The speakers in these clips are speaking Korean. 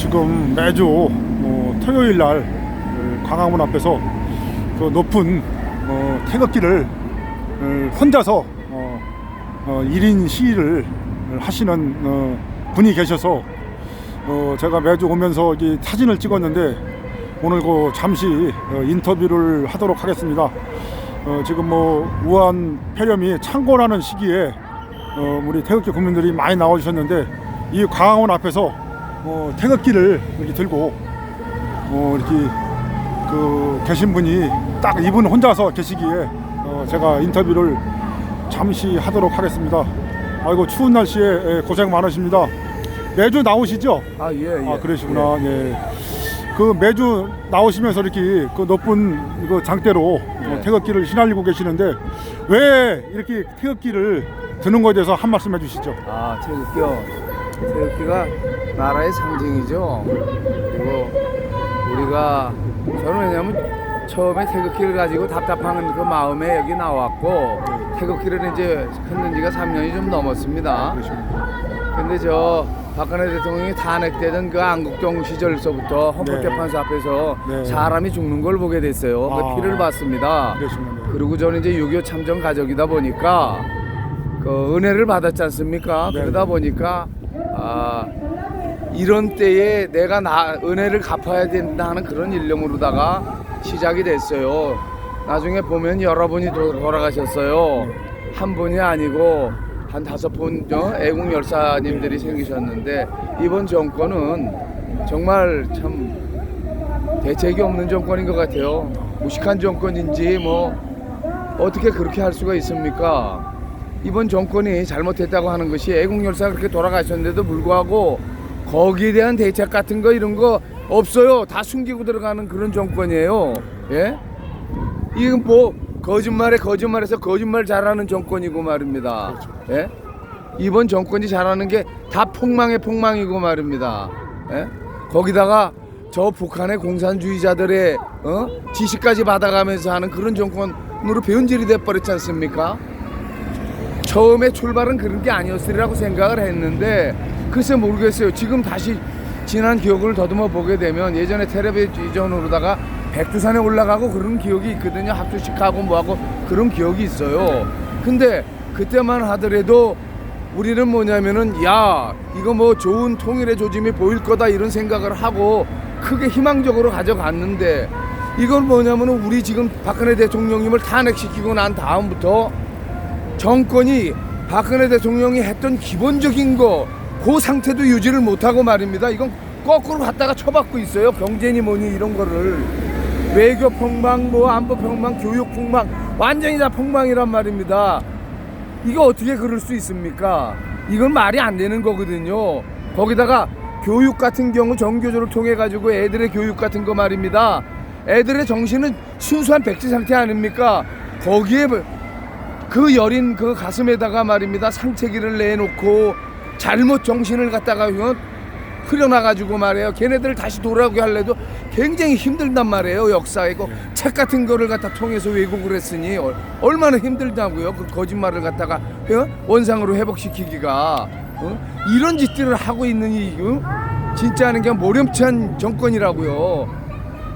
지금 매주 어, 토요일 날 어, 광화문 앞에서 그 높은 어, 태극기를 어, 혼자서 어, 어, 1인 시위를 하시는 어, 분이 계셔서 어, 제가 매주 오면서 이 사진을 찍었는데 오늘 그 잠시 어, 인터뷰를 하도록 하겠습니다. 어, 지금 뭐 우한 폐렴이 창궐하는 시기에 어, 우리 태극기 국민들이 많이 나와주셨는데 이 광화문 앞에서 어, 태극기를 이렇게 들고 어, 이렇게 그 계신 분이 딱 이분 혼자서 계시기에 어, 제가 인터뷰를 잠시 하도록 하겠습니다. 아이고 추운 날씨에 예, 고생 많으십니다. 매주 나오시죠? 아, 예, 예. 아 그러시구나. 예. 그 매주 나오시면서 이렇게 그 높은 그 장대로 어, 네. 태극기를 휘날리고 계시는데 왜 이렇게 태극기를 드는 것에 대해서 한 말씀 해주시죠. 아, 태극기요. 태극기가 나라의 상징이죠. 그리고 우리가 저는 왜냐면 처음에 태극기를 가지고 답답한 그 마음에 여기 나왔고 태극기를 이제 흔든 지가 3년이 좀 넘었습니다. 근데 저 박근혜 대통령이 탄핵되던 그 안국종 시절서부터 헌법재판소 앞에서 네. 사람이 죽는 걸 보게 됐어요. 그 아. 피를 봤습니다. 그러시군요. 그리고 저는 이제 6.25 참전 가족이다 보니까 그 은혜를 받았지 않습니까? 네. 그러다 보니까 아 이런 때에 내가 나 은혜를 갚아야 된다는 그런 일념으로다가 시작이 됐어요. 나중에 보면 여러분이 도- 돌아가셨어요. 한 분이 아니고 한 다섯 분 어, 애국 열사님들이 생기셨는데 이번 정권은 정말 참 대책이 없는 정권인 것 같아요. 무식한 정권인지 뭐 어떻게 그렇게 할 수가 있습니까? 이번 정권이 잘못했다고 하는 것이 애국열사가 그렇게 돌아가셨는데도 불구하고 거기에 대한 대책 같은 거 이런 거 없어요. 다 숨기고 들어가는 그런 정권이에요. 예? 이건 뭐 거짓말에 거짓말해서 거짓말 잘하는 정권이고 말입니다. 예? 이번 정권이 잘하는 게 다 폭망의 폭망이고 말입니다. 예? 거기다가 저 북한의 공산주의자들의 어? 지시까지 받아가면서 하는 그런 정권으로 변질이 돼버렸지 않습니까? 처음에 출발은 그런 게 아니었으리라고 생각을 했는데 글쎄 모르겠어요. 지금 다시 지난 기억을 더듬어 보게 되면 예전에 텔레비전으로다가 백두산에 올라가고 그런 기억이 있거든요. 합주식하고 뭐하고 그런 기억이 있어요. 근데 그때만 하더라도 우리는 뭐냐면은 야 이거 뭐 좋은 통일의 조짐이 보일 거다 이런 생각을 하고 크게 희망적으로 가져갔는데 이건 뭐냐면은 우리 지금 박근혜 대통령님을 탄핵시키고 난 다음부터 정권이 박근혜 대통령이 했던 기본적인 거 그 상태도 유지를 못하고 말입니다. 이건 거꾸로 갔다가 쳐받고 있어요. 경제니 뭐니 이런 거를 외교 폭망, 뭐 안보 폭망, 교육 폭망 완전히 다 폭망이란 말입니다. 이거 어떻게 그럴 수 있습니까? 이건 말이 안 되는 거거든요. 거기다가 교육 같은 경우 정교조를 통해 가지고 애들의 교육 같은 거 말입니다. 애들의 정신은 순수한 백지 상태 아닙니까? 거기에 그 여린 그 가슴에다가 말입니다 상체기를 내놓고 잘못 정신을 갖다가 어, 흐려놔가지고 말이에요 걔네들 다시 돌아오게 하려도 굉장히 힘들단 말이에요 역사에 그책 같은 거를 갖다 통해서 왜곡을 했으니 얼- 얼마나 힘들다고요 그 거짓말을 갖다가 어? 원상으로 회복시키기가 어? 이런 짓들을 하고 있는 이 어? 진짜 하는 게 모렴치한 정권이라고요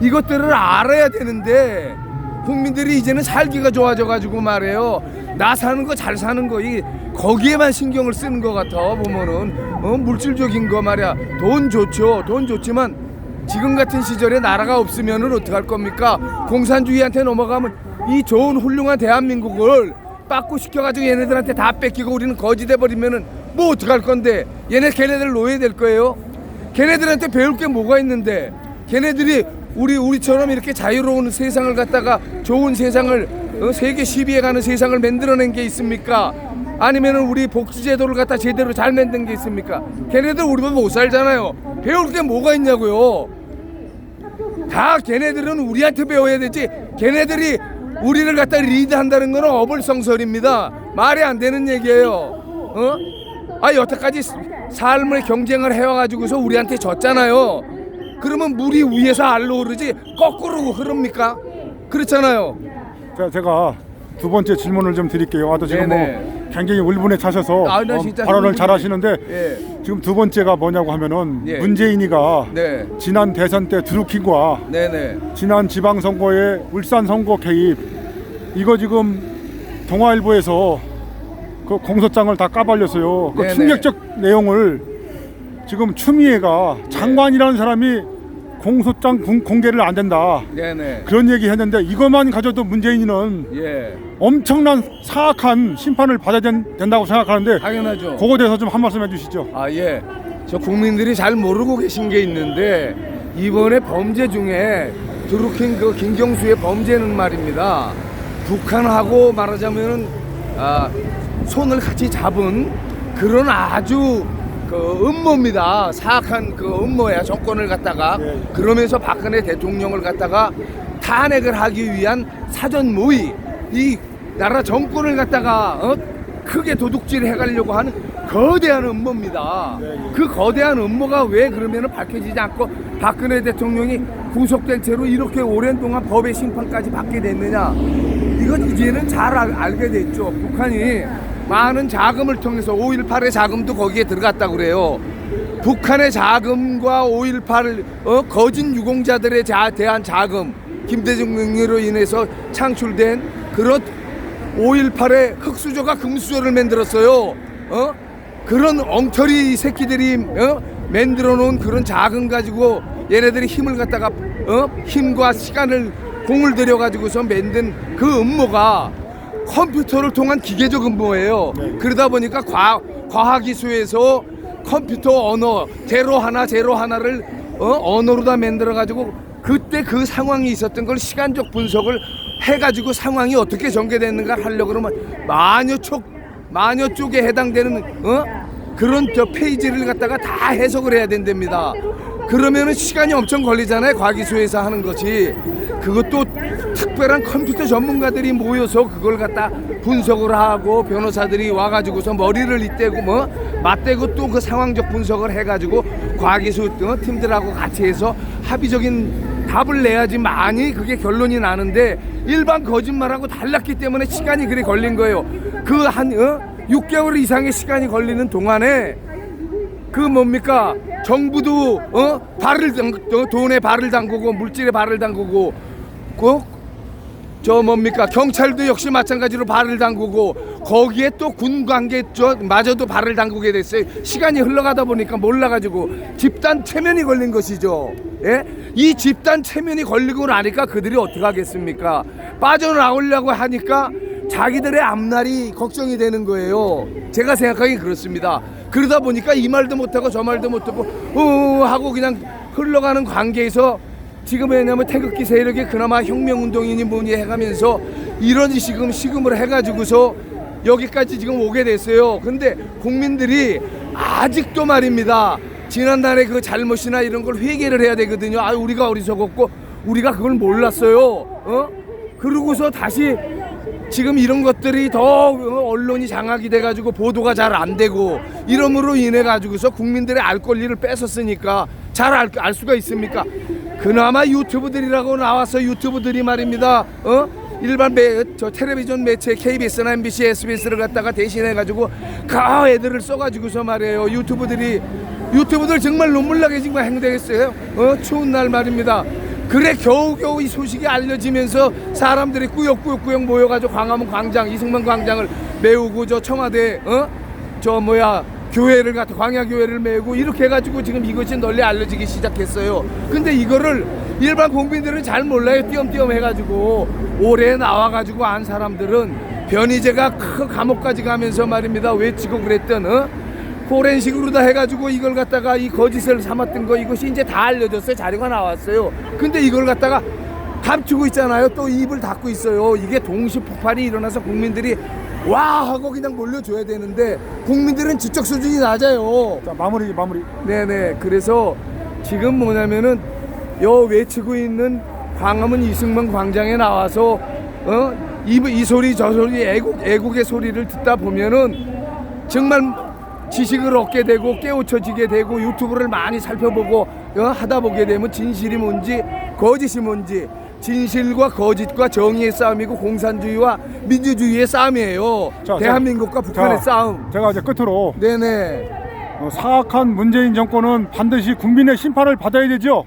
이것들을 알아야 되는데 국민들이 이제는 살기가 좋아져 가지고 말해요. 나 사는 거 잘 사는 거 이 거기에만 신경을 쓰는 것 같아 보면은 어, 물질적인 거 말이야. 돈 좋죠 돈 좋지만 지금 같은 시절에 나라가 없으면은 어떡할 겁니까? 공산주의한테 넘어가면 이 좋은 훌륭한 대한민국을 빠꾸 시켜가지고 얘네들한테 다 뺏기고 우리는 거지 돼 버리면은 뭐 어떡할 건데? 얘네 걔네들 노예 될 거예요. 걔네들한테 배울 게 뭐가 있는데? 걔네들이 우리 우리처럼 이렇게 자유로운 세상을 갖다가 좋은 세상을 어, 세계 시비에 가는 세상을 만들어낸 게 있습니까? 아니면은 우리 복지제도를 갖다 제대로 잘 만든 게 있습니까? 걔네들 우리보다 못 살잖아요. 배울 게 뭐가 있냐고요. 다 걔네들은 우리한테 배워야 되지. 걔네들이 우리를 갖다 리드한다는 거는 어불성설입니다. 말이 안 되는 얘기예요. 어? 아 여태까지 삶을 경쟁을 해와가지고서 우리한테 졌잖아요. 그러면 물이 위에서 아래로 흐르지 거꾸로 흐릅니까? 그렇잖아요. 자, 제가 두 번째 질문을 좀 드릴게요. 아, 또 지금 네네. 뭐 굉장히 울분에 차셔서 아, 나 어, 진짜 발언을 잘 하시는데 예. 지금 두 번째가 뭐냐고 하면은 예. 문재인이가 네. 지난 대선 때 드루킹과 네네. 지난 지방선거에 울산 선거 개입 이거 지금 동아일보에서 그 공소장을 다 까발렸어요. 그 네네. 충격적 내용을 지금 추미애가 장관이라는 사람이 공소장 공- 공개를 안 된다 네네. 그런 얘기 했는데 이것만 가져도 문재인이는 예. 엄청난 사악한 심판을 받아야 된, 된다고 생각하는데 당연하죠. 그거에 대해서 좀 한 말씀 해주시죠. 아 예. 저 국민들이 잘 모르고 계신 게 있는데 이번에 범죄 중에 드루킹 그 김경수의 범죄는 말입니다. 북한하고 말하자면은 아, 손을 같이 잡은 그런 아주 그 음모입니다. 사악한 그 음모야 정권을 갖다가 예. 그러면서 박근혜 대통령을 갖다가 탄핵을 하기 위한 사전 모의 이 나라 정권을 갖다가 어? 크게 도둑질 해가려고 하는 거대한 음모입니다. 예, 예. 그 거대한 음모가 왜 그러면은 밝혀지지 않고 박근혜 대통령이 구속된 채로 이렇게 오랜 동안 법의 심판까지 받게 됐느냐? 이건 이제는 잘 알, 알게 됐죠. 북한이 많은 자금을 통해서 5.18의 자금도 거기에 들어갔다고 그래요. 북한의 자금과 5.18 어, 거짓 유공자들에 자, 대한 자금, 김대중 능력으로 인해서 창출된 그런 5.18의 흑수저가 금수저를 만들었어요. 어? 그런 엉터리 새끼들이 어? 만들어 놓은 그런 자금 가지고 얘네들이 힘을 갖다가 어? 힘과 시간을 공을 들여 가지고서 만든 그 음모가 컴퓨터를 통한 기계적 음모예요. 네. 그러다 보니까 과, 과학기술에서 컴퓨터 언어 제로 하나 제로 하나를 어? 언어로 다 만들어 가지고 그때 그 상황이 있었던 걸 시간적 분석을 해가지고 상황이 어떻게 전개됐는가 하려고 그러면 마녀 쪽 마녀 쪽에 해당되는 어? 그런 저 페이지를 갖다가 다 해석을 해야 된답니다. 그러면은 시간이 엄청 걸리잖아요. 과기수에서 하는 것이 그것도 특별한 컴퓨터 전문가들이 모여서 그걸 갖다 분석을 하고 변호사들이 와가지고서 머리를 이때고 뭐 맞대고 또 그 상황적 분석을 해가지고 과기수 어, 팀들하고 같이 해서 합의적인 답을 내야지 많이 그게 결론이 나는데 일반 거짓말하고 달랐기 때문에 시간이 그리 걸린 거예요. 그 한 어? 6개월 이상의 시간이 걸리는 동안에 그 뭡니까 정부도 어 발을 담, 어, 돈에 발을 담그고 물질에 발을 담그고 그 저 뭡니까? 경찰도 역시 마찬가지로 발을 담그고 거기에 또 군 관계 저 마저도 발을 담그게 됐어요. 시간이 흘러가다 보니까 몰라가지고 집단 체면이 걸린 것이죠. 예 이 집단 체면이 걸리고 나니까 그들이 어떻게 하겠습니까? 빠져나오려고 하니까 자기들의 앞날이 걱정이 되는 거예요. 제가 생각하기 그렇습니다. 그러다 보니까 이 말도 못하고 저 말도 못하고 어 하고 그냥 흘러가는 관계에서 지금 왜냐면 태극기 세력이 그나마 혁명운동이니 뭐니 해가면서 이런 지금 시금을 해가지고서 여기까지 지금 오게 됐어요. 근데 국민들이 아직도 말입니다. 지난달에 그 잘못이나 이런 걸 회개를 해야 되거든요. 아 우리가 어리석었고 우리가 그걸 몰랐어요. 어? 그러고서 다시 지금 이런 것들이 더 언론이 장악이 돼가지고 보도가 잘 안 되고 이러므로 인해 가지고서 국민들의 알 권리를 뺏었으니까 잘알 수가 있습니까? 그나마 유튜브들이라고 나와서 유튜브들이 말입니다. 어? 일반 매, 저 텔레비전 매체 KBS나 MBC, SBS를 갖다가 대신해 가지고 그 애들을 써가지고서 말이에요. 유튜브들이 유튜브들 정말 눈물 나게 지금 행동했어요. 어? 추운 날 말입니다. 그래 겨우겨우 이 소식이 알려지면서 사람들이 꾸역꾸역꾸역 모여가지고 광화문 광장 이승만 광장을 메우고 저 청와대 어 저 뭐야 교회를 갖다 광야 교회를 메우고 이렇게 해가지고 지금 이것이 널리 알려지기 시작했어요. 근데 이거를 일반 국민들은 잘 몰라요. 띄엄띄엄 해가지고 올해 나와가지고 안 사람들은 변희재가 큰 감옥까지 가면서 말입니다 외치고 그랬던 어? 포렌식으로 다 해가지고 이걸 갖다가 이 거짓을 삼았던 거 이것이 이제 다 알려졌어요 자료가 나왔어요 근데 이걸 갖다가 감추고 있잖아요. 또 입을 닫고 있어요. 이게 동시 폭발이 일어나서 국민들이 와 하고 그냥 몰려줘야 되는데 국민들은 지적 수준이 낮아요. 자 마무리 마무리. 네네. 그래서 지금 뭐냐면은 요 외치고 있는 광화문 이승만 광장에 나와서 어이 이 소리 저 소리 애국 애국의 소리를 듣다 보면은 정말 지식을 얻게 되고 깨우쳐지게 되고 유튜브를 많이 살펴보고 어, 하다 보게 되면 진실이 뭔지 거짓이 뭔지 진실과 거짓과 정의의 싸움이고 공산주의와 민주주의의 싸움이에요. 자, 대한민국과 북한의 자, 싸움. 제가 이제 끝으로 네네. 어, 사악한 문재인 정권은 반드시 국민의 심판을 받아야 되죠.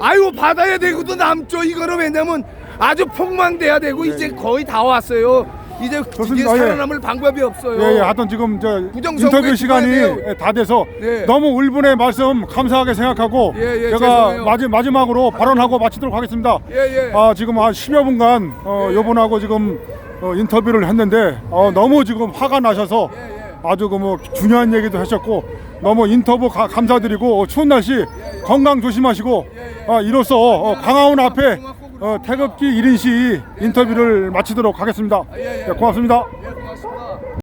아유 받아야 되고도 남죠. 이거는 왜냐면 아주 폭망돼야 되고 이제 거의 다 왔어요. 이제 좋습니다. 예. 살아남을 방법이 없어요. 예, 예, 하여튼 지금 저 부정선거에 인터뷰 시간이 돼요. 예, 다 돼서 네. 너무 울분의 말씀 감사하게 생각하고 예, 예, 제가 죄송해요. 마지, 마지막으로 발언하고 마치도록 하겠습니다. 예, 예. 아, 지금 한 10여 분간 어, 예. 요분하고 지금 어, 인터뷰를 했는데 어, 너무 지금 화가 나셔서. 아주 그 뭐 중요한 얘기도 하셨고 너무 인터뷰 가- 감사드리고 어, 추운 날씨 건강 조심하시고 아, 이로써 어, 광화문 앞에 어, 태극기 1인 시 인터뷰를 마치도록 하겠습니다. 네, 고맙습니다.